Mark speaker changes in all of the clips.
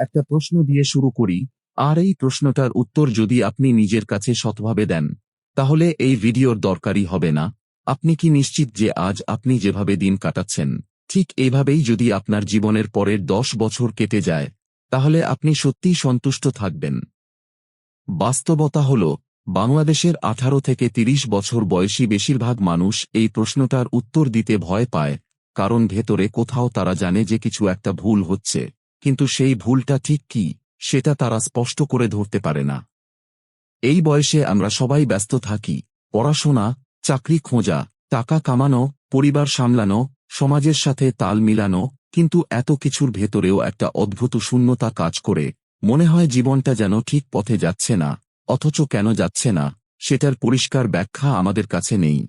Speaker 1: একটা প্রশ্ন দিয়ে শুরু করি, আর এই প্রশ্নটার উত্তর যদি আপনি নিজের কাছে সৎভাবে দেন, তাহলে এই ভিডিওর দরকারই হবে না। আপনি কি নিশ্চিত যে আজ আপনি যেভাবে দিন কাটাচ্ছেন, ঠিক এইভাবেই যদি আপনার জীবনের পরের দশ বছর কেটে যায়, তাহলে আপনি সত্যিই সন্তুষ্ট থাকবেন। বাস্তবতা হল, বাংলাদেশের আঠারো থেকে ৩০ বছর বয়সী বেশিরভাগ মানুষ এই প্রশ্নটার উত্তর দিতে ভয় পায়, কারণ ভেতরে কোথাও তারা জানে যে কিছু একটা ভুল হচ্ছে। কিন্তু সেই ভুলটা ঠিক কি, সেটা তারা স্পষ্ট করে ধরতে পারে না। এই বয়সে আমরা সবাই ব্যস্ত থাকি, পড়াশোনা, চাকরি খোঁজা, টাকা কামানো, পরিবার সামলানো, সমাজের সাথে তাল মিলানো, কিন্তু এত কিছুর ভেতরেও একটা অদ্ভুত শূন্যতা কাজ করে, মনে হয় জীবনটা যেন ঠিক পথে যাচ্ছে না, অথচ কেন যাচ্ছে না, সেটার পরিষ্কার ব্যাখ্যা আমাদের কাছে নেই।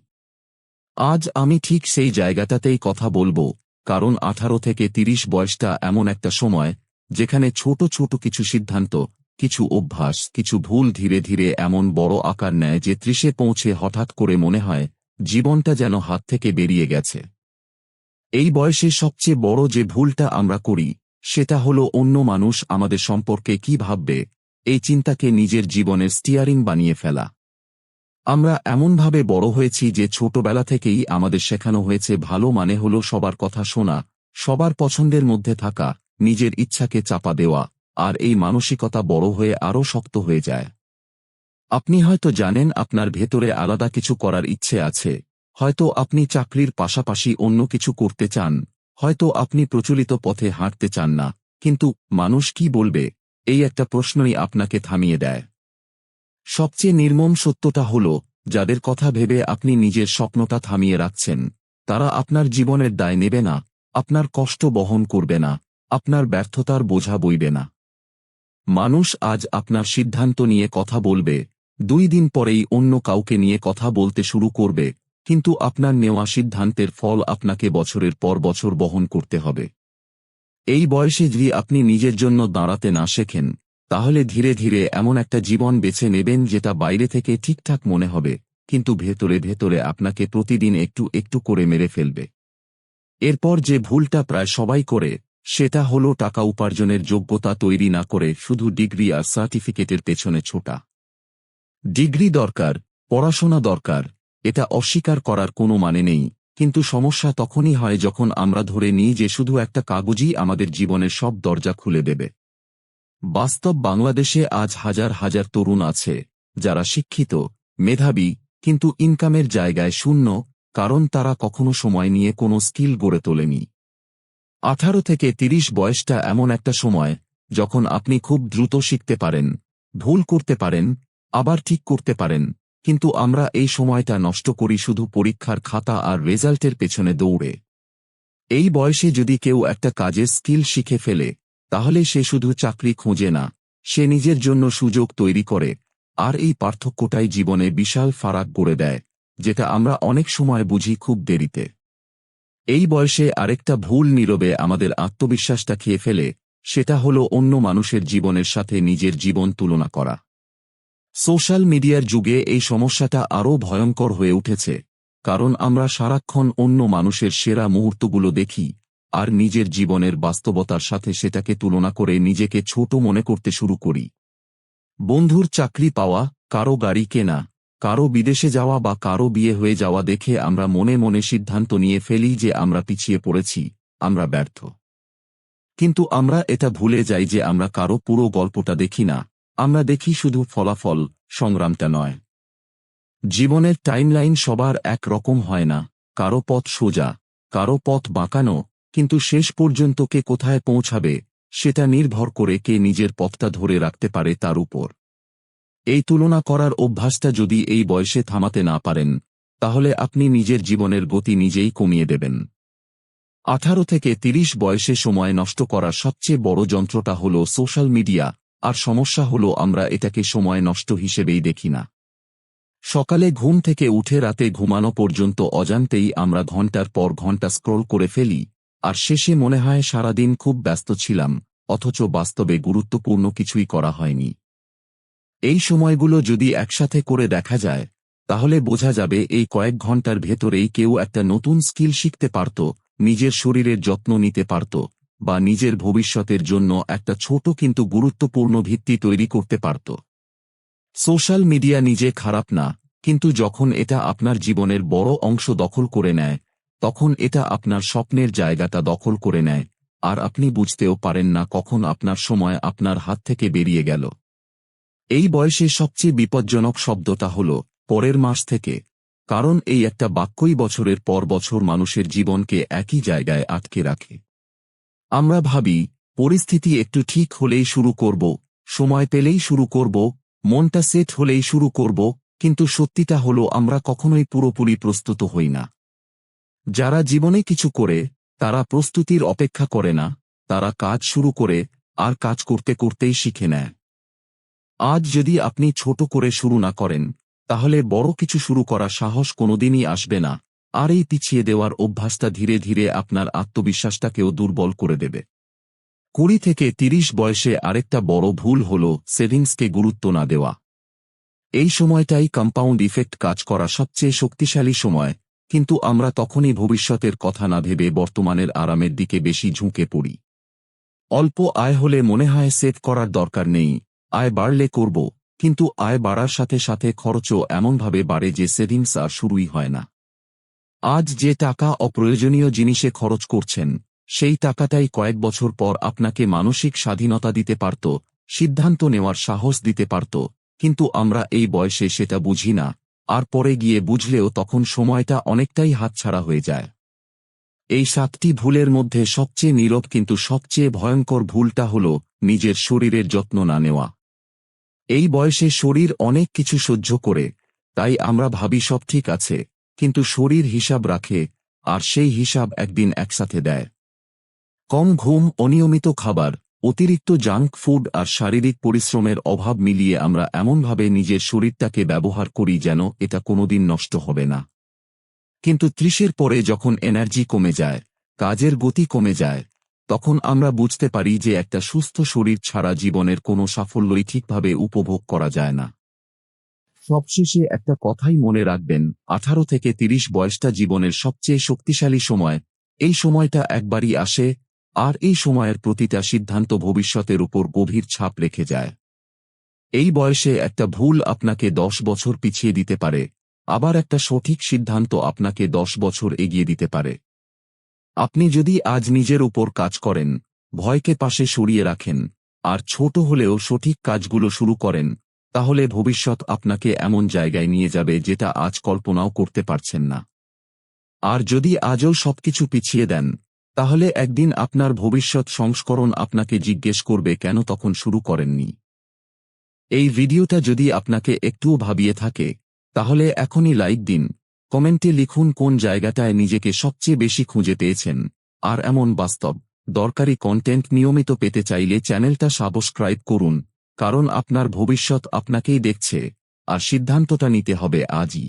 Speaker 1: আজ আমি ঠিক সেই জায়গাটাতেই কথা বলব কারণ আঠারো থেকে ৩০ বয়সটা এমন একটা সময়, যেখানে ছোট ছোট কিছু সিদ্ধান্ত, কিছু অভ্যাস, কিছু ভুল ধীরে ধীরে এমন বড় আকার নেয় যে ত্রিশে পৌঁছে হঠাৎ করে মনে হয়, জীবনটা যেন হাত থেকে বেরিয়ে গেছে। এই বয়সে সবচেয়ে বড় যে ভুলটা আমরা করি, সেটা হলো অন্য মানুষ আমাদের সম্পর্কে কি ভাববে, এই চিন্তাকে নিজের জীবনের স্টিয়ারিং বানিয়ে ফেলা। আমরা এমনভাবে বড় হয়েছি যে ছোটবেলা থেকেই আমাদের শেখানো হয়েছে ভালো মানে হলো সবার কথা শোনা, সবার পছন্দের মধ্যে থাকা, নিজের ইচ্ছাকে চাপা দেওয়া, আর এই মানসিকতা বড় হয়ে আরও শক্ত হয়ে যায়। আপনি হয়তো জানেন আপনার ভেতরে আলাদা কিছু করার ইচ্ছে আছে। হয়তো আপনি চাকরির পাশাপাশি অন্য কিছু করতে চান। হয়তো আপনি প্রচলিত পথে হাঁটতে চান না। কিন্তু মানুষ কি বলবে? এই একটা প্রশ্নই আপনাকে থামিয়ে দেয়। সবচেয়ে নির্মম সত্যটা হল, যাদের কথা ভেবে আপনি নিজের স্বপ্নটা থামিয়ে রাখছেন। তারা আপনার জীবনের দায় নেবে না, আপনার কষ্ট বহন করবে না, আপনার ব্যর্থতার বোঝা বইবে না। মানুষ আজ আপনার সিদ্ধান্ত নিয়ে কথা বলবে, দুই দিন পরেই অন্য কাউকে নিয়ে কথা বলতে শুরু করবে, কিন্তু আপনার নেওয়া সিদ্ধান্তের ফল আপনাকে বছরের পর বছর বহন করতে হবে। এই বয়সে যদি আপনি নিজের জন্য দাঁড়াতে না শেখেন তাহলে ধীরে ধীরে এমন একটা জীবন বেছে নেবেন যেটা বাইরে থেকে ঠিকঠাক মনে হবে, কিন্তু ভেতরে ভেতরে আপনাকে প্রতিদিন একটু একটু করে মেরে ফেলবে। এরপর যে ভুলটা প্রায় সবাই করে, সেটা হলো টাকা উপার্জনের যোগ্যতা তৈরি না করে শুধু ডিগ্রি আর সার্টিফিকেটের পেছনে ছোটা। ডিগ্রি দরকার, পড়াশোনা দরকার, এটা অস্বীকার করার কোনো মানে নেই, কিন্তু সমস্যা তখনই হয় যখন আমরা ধরে নিই যে শুধু একটা কাগজই আমাদের জীবনের সব দরজা খুলে দেবে। বাস্তব বাংলাদেশে আজ হাজার হাজার তরুণ আছে, যারা শিক্ষিত, মেধাবী, কিন্তু ইনকামের জায়গায় শূন্য, কারণ তারা কখনো সময় নিয়ে কোনো স্কিল গড়ে তোলেনি। আঠারো থেকে ৩০ বয়সটা এমন একটা সময়, যখন আপনি খুব দ্রুত শিখতে পারেন, ভুল করতে পারেন, আবার ঠিক করতে পারেন, কিন্তু আমরা এই সময়টা নষ্ট করি শুধু পরীক্ষার খাতা আর রেজাল্টের পেছনে দৌড়ে। এই বয়সে যদি কেউ একটা কাজের স্কিল শিখে ফেলে তাহলে সে শুধু চাকরি খোঁজে না, সে নিজের জন্য সুযোগ তৈরি করে, আর এই পার্থক্যটাই জীবনে বিশাল ফারাক করে দেয়, যেটা আমরা অনেক সময় বুঝি খুব দেরিতে। এই বয়সে আরেকটা ভুল নীরবে আমাদের আত্মবিশ্বাসটা খেয়ে ফেলে, সেটা হলো অন্য মানুষের জীবনের সাথে নিজের জীবন তুলনা করা। সোশ্যাল মিডিয়ার যুগে এই সমস্যাটা আরও ভয়ঙ্কর হয়ে উঠেছে, কারণ আমরা সারাক্ষণ অন্য মানুষের সেরা মুহূর্তগুলো দেখি আর নিজের জীবনের বাস্তবতার সাথে সেটাকে তুলনা করে নিজেকে ছোট মনে করতে শুরু করি। বন্ধুর চাকরি পাওয়া, কারও গাড়ি কেনা, কারও বিদেশে যাওয়া বা কারও বিয়ে হয়ে যাওয়া দেখে আমরা মনে মনে সিদ্ধান্ত নিয়ে ফেলি যে আমরা পিছিয়ে পড়েছি, আমরা ব্যর্থ। কিন্তু আমরা এটা ভুলে যাই যে আমরা কারও পুরো গল্পটা দেখি না, আমরা দেখি শুধু ফলাফল, সংগ্রামটা নয়। জীবনের টাইমলাইন সবার এক রকম হয় না, কারও পথ সোজা, কারও পথ বাঁকানো কিন্তু শেষ পর্যন্ত কে কোথায় পৌঁছাবে, সেটা নির্ভর করে কে নিজের পথটা ধরে রাখতে পারে তার উপর। এই তুলনা করার অভ্যাসটা যদি এই বয়সে থামাতে না পারেন, তাহলে আপনি নিজের জীবনের গতি নিজেই কমিয়ে দেবেন। আঠারো থেকে ৩০ বয়সে সময় নষ্ট করার সবচেয়ে বড় যন্ত্রটা হল সোশ্যাল মিডিয়া, আর সমস্যা হল আমরা এটাকে সময় নষ্ট হিসেবেই দেখি না। সকালে ঘুম থেকে উঠে রাতে ঘুমানো পর্যন্ত অজান্তেই আমরা ঘণ্টার পর ঘণ্টা স্ক্রল করে ফেলি আর শেষে মনে হয় সারাদিন খুব ব্যস্ত ছিলাম, অথচ বাস্তবে গুরুত্বপূর্ণ কিছুই করা হয়নি। এই সময়গুলো যদি একসাথে করে দেখা যায়, তাহলে বোঝা যাবে এই কয়েক ঘণ্টার ভেতরেই কেউ একটা নতুন স্কিল শিখতে পারত, নিজের শরীরের যত্ন নিতে পারত, বা নিজের ভবিষ্যতের জন্য একটা ছোট কিন্তু গুরুত্বপূর্ণ ভিত্তি তৈরি করতে পারত। সোশ্যাল মিডিয়া নিজে খারাপ না, কিন্তু যখন এটা আপনার জীবনের বড় অংশ দখল করে নেয় তখন এটা আপনার স্বপ্নের জায়গাটা দখল করে নেয়, আর আপনি বুঝতেও পারেন না কখন আপনার সময় আপনার হাত থেকে বেরিয়ে গেল। এই বয়সে সবচেয়ে বিপজ্জনক শব্দটা হল, পরের মাস থেকে। কারণ এই একটা বাক্যই বছরের পর বছর মানুষের জীবনকে একই জায়গায় আটকে রাখে। আমরা ভাবি, পরিস্থিতি একটু ঠিক হলেই শুরু করব, সময় পেলেই শুরু করব, মনটা সেট হলেই শুরু করব, কিন্তু সত্যিটা হল আমরা কখনোই পুরোপুরি প্রস্তুত হই না। যারা জীবনে কিছু করে, তারা প্রস্তুতির অপেক্ষা করে না, তারা কাজ শুরু করে, আর কাজ করতে করতেই শিখে নেয়। আজ যদি আপনি ছোট করে শুরু না করেন, তাহলে বড় কিছু শুরু করা সাহস কোনোদিনই আসবে না, আর এই পিছিয়ে দেওয়ার অভ্যাসটা ধীরে ধীরে আপনার আত্মবিশ্বাসটাকেও দুর্বল করে দেবে। কুড়ি থেকে তিরিশ বয়সে আরেকটা বড় ভুল হল সেভিংসকে গুরুত্ব না দেওয়া। এই সময়টাই কম্পাউন্ড ইফেক্ট কাজ করা সবচেয়ে শক্তিশালী সময় কিন্তু আমরা তখনই ভবিষ্যতের কথা না ভেবে বর্তমানের আরামের দিকে বেশি ঝুঁকে পড়ি। অল্প আয় হলে মনে হয় সেভ করার দরকার নেই, আয় বাড়লে করব, কিন্তু আয় বাড়ার সাথে সাথে খরচও এমনভাবে বাড়ে যে সেভিংস আর শুরুই হয় না। আজ যে টাকা অপ্রয়োজনীয় জিনিসে খরচ করছেন, সেই টাকাটাই কয়েক বছর পর আপনাকে মানসিক স্বাধীনতা দিতে পারত, সিদ্ধান্ত নেওয়ার সাহস দিতে পারত, কিন্তু আমরা এই বয়সে সেটা বুঝি না আর পরে গিয়ে বুঝলেও তখন সময়টা অনেকটাই হাতছাড়া হয়ে যায়। এই সাতটি ভুলের মধ্যে সবচেয়ে নীরব কিন্তু সবচেয়ে ভয়ঙ্কর ভুলটা হল নিজের শরীরের যত্ন না নেওয়া। এই বয়সে শরীর অনেক কিছু সহ্য করে, তাই আমরা ভাবি সব ঠিক আছে, কিন্তু শরীর হিসাব রাখে, আর সেই হিসাব একদিন একসাথে দেয়। কম ঘুম, অনিয়মিত খাবার অতিরিক্ত জাঙ্ক ফুড আর শারীরিক পরিশ্রমের অভাব মিলিয়ে আমরা এমনভাবে নিজের শরীরটাকে ব্যবহার করি যেন এটা কোনোদিন নষ্ট হবে না। কিন্তু ত্রিশের পরে যখন এনার্জি কমে যায়, কাজের গতি কমে যায়, তখন আমরা বুঝতে পারি যে একটা সুস্থ শরীর ছাড়া জীবনের কোনো সাফল্যই ঠিকভাবে উপভোগ করা যায় না। সবশেষে একটা কথাই মনে রাখবেন, আঠারো থেকে তিরিশ বয়সটা জীবনের সবচেয়ে শক্তিশালী সময়, এই সময়টা একবারই আসে আর এই সময়ের প্রতিটা সিদ্ধান্ত ভবিষ্যতের উপর গভীর ছাপ রেখে যায়। এই বয়সে একটা ভুল আপনাকে দশ বছর পিছিয়ে দিতে পারে, আবার একটা সঠিক সিদ্ধান্ত আপনাকে দশ বছর এগিয়ে দিতে পারে। আপনি যদি আজ নিজের উপর কাজ করেন, ভয়কে পাশে সরিয়ে রাখেন, আর ছোট হলেও সঠিক কাজগুলো শুরু করেন, তাহলে ভবিষ্যৎ আপনাকে এমন জায়গায় নিয়ে যাবে যেটা আজ কল্পনাও করতে পারছেন না। আর যদি আজও সবকিছু পিছিয়ে দেন তাহলে একদিন আপনার ভবিষ্যৎ সংস্করণ আপনাকে জিজ্ঞেস করবে কেন তখন শুরু করেননি। এই ভিডিওটা যদি আপনাকে একটুও ভাবিয়ে থাকে, তাহলে এখনই লাইক দিন, কমেন্টে লিখুন কোন জায়গাটায় নিজেকে সবচেয়ে বেশি খুঁজে পেয়েছেন। আর এমন বাস্তব, দরকারি কন্টেন্ট নিয়মিত পেতে চাইলে চ্যানেলটা সাবস্ক্রাইব করুন, কারণ আপনার ভবিষ্যৎ আপনাকেই দেখছে। আর সিদ্ধান্তটা নিতে হবে আজই।